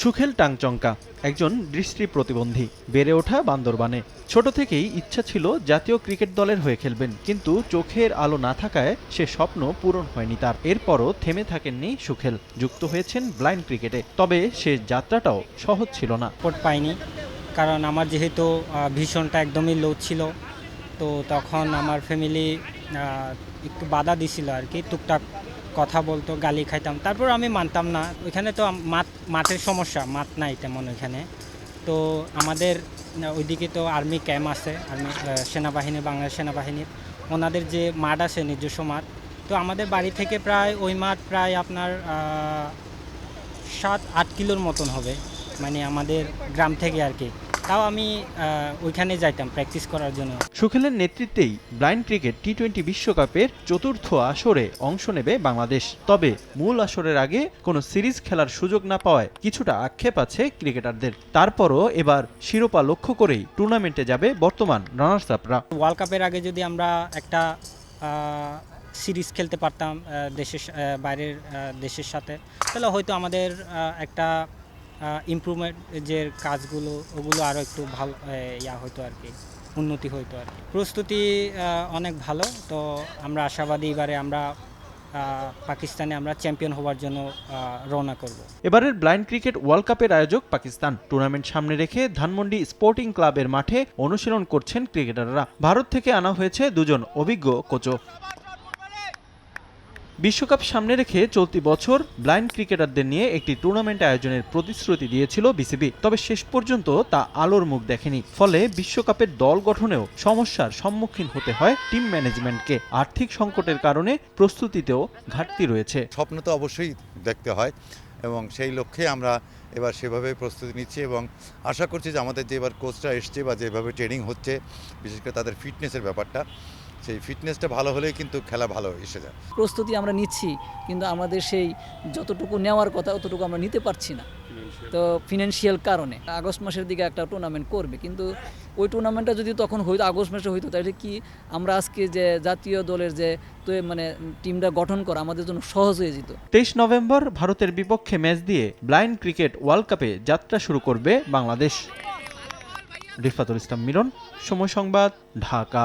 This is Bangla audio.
সুখেল টাংচঙ্কা একজন দৃষ্টি প্রতিবন্ধী, বেড়ে ওঠা বান্দরবানে। ছোট থেকেই ইচ্ছা ছিল জাতীয় ক্রিকেট দলের হয়ে খেলবেন, কিন্তু চোখের আলো না থাকায় সে স্বপ্ন পূরণ হয়নি তার। এরপরও থেমে থাকেননি সুখেল, যুক্ত হয়েছেন ব্লাইন্ড ক্রিকেটে। তবে সে যাত্রাটাও সহজ ছিল না। পাইনি, কারণ আমার যেহেতু ভীষণটা একদমই লো ছিল, তো তখন আমার ফ্যামিলি একটু বাধা দিছিল আর কি, টুকটাক কথা বলতো, গালি খাইতাম। তারপর আমি মানতাম না। ওইখানে তো মাঠ মাঠের সমস্যা, মাত নাই তেমন ওইখানে। তো আমাদের ওইদিকে তো আর্মি ক্যাম্প আছে, আর্মি সেনাবাহিনী, বাংলাদেশ সেনাবাহিনীর ওনাদের যে মাঠ আছে, নিজস্ব মাঠ। তো আমাদের বাড়ি থেকে প্রায় ওই মাঠ প্রায় আপনার সাত আট কিলোর মতন হবে। মানে আমাদের গ্রাম থেকে আর কি। তাও আমি ওইখানে যাইতাম প্র্যাকটিস করার জন্য। সুখেলের নেতৃত্বেই ব্লাইন্ড ক্রিকেট টি টোয়েন্টি বিশ্বকাপের চতুর্থ আসরে অংশ নেবে বাংলাদেশ। তবে মূল আসরের আগে কোনো সিরিজ খেলার সুযোগ না পাওয়ায় কিছুটা আক্ষেপ আছে ক্রিকেটারদের। তারপরও এবার শিরোপা লক্ষ্য করেই টুর্নামেন্টে যাবে বর্তমান রানার্স আপরা ওয়ার্ল্ড কাপের আগে যদি আমরা একটা সিরিজ খেলতে পারতাম দেশের বাইরের দেশের সাথে তাহলে হয়তো আমাদের একটা ইমপ্রুভমেন্ট যে কাজগুলো, ওগুলো আরও একটু ভালো ইয়া হতো আর কি, উন্নতি হইতো আর কি। প্রস্তুতি অনেক ভালো, তো আমরা আশাবাদী এবারে আমরা পাকিস্তানে আমরা চ্যাম্পিয়ন হওয়ার জন্য রওনা করব। এবারের ব্লাইন্ড ক্রিকেট ওয়ার্ল্ড কাপের আয়োজক পাকিস্তান টুর্নামেন্ট সামনে রেখে ধানমন্ডি স্পোর্টিং ক্লাবের মাঠে অনুশীলন করছেন ক্রিকেটাররা ভারত থেকে আনা হয়েছে দুজন অভিজ্ঞ কোচও বিশ্বকাপ সামনে রেখে চলতি বছর ব্লাইন্ড ক্রিকেটারদের নিয়ে একটি টুর্নামেন্ট আয়োজনের প্রতিশ্রুতি দিয়েছিল বিসিবি। তবে শেষ পর্যন্ত তা আলোর মুখ দেখেনি। ফলে বিশ্বকাপের দল গঠনেও সমস্যার সম্মুখীন হতে হয় টিম ম্যানেজমেন্টকে। আর্থিক সংকটের কারণে প্রস্তুতিতেও ঘাটতি রয়েছে। স্বপ্ন তো অবশ্যই দেখতে হয় এবং সেই লক্ষ্যে আমরা এবার সেভাবে প্রস্তুতি নিচ্ছি এবং আশা করছি যে আমাদের যে এবার কোচটা এসছে বা যেভাবে ট্রেনিং হচ্ছে, বিশেষ করে তাদের ফিটনেসের ব্যাপারটা সেই ফিটনেসটা ভালো হলেই কিন্তু খেলা ভালো এসে যায়। প্রস্তুতি আমরা নিচ্ছি কিন্তু আমাদের সেই যতটুকু নেওয়ার কথা অতটুকু আমরা নিতে পারছি না। তো ফিনান্সিয়াল কারণে আগস্ট মাসের দিকে একটা টুর্নামেন্ট করবে কিন্তু ওই টুর্নামেন্টটা যদি তখন হইতো আগস্ট মাসে হইতো তাহলে কি আমরা আজকে যে জাতীয় দলের যে তো মানে টিমটা গঠন করা আমাদের জন্য সহজ হয়ে যেত? তেইশ নভেম্বর ভারতের বিপক্ষে ম্যাচ দিয়ে ব্লাইন্ড ক্রিকেট ওয়ার্ল্ড কাপে যাত্রা শুরু করবে বাংলাদেশ। রিফাতুল ইসলাম মিলন সময় সংবাদ ঢাকা।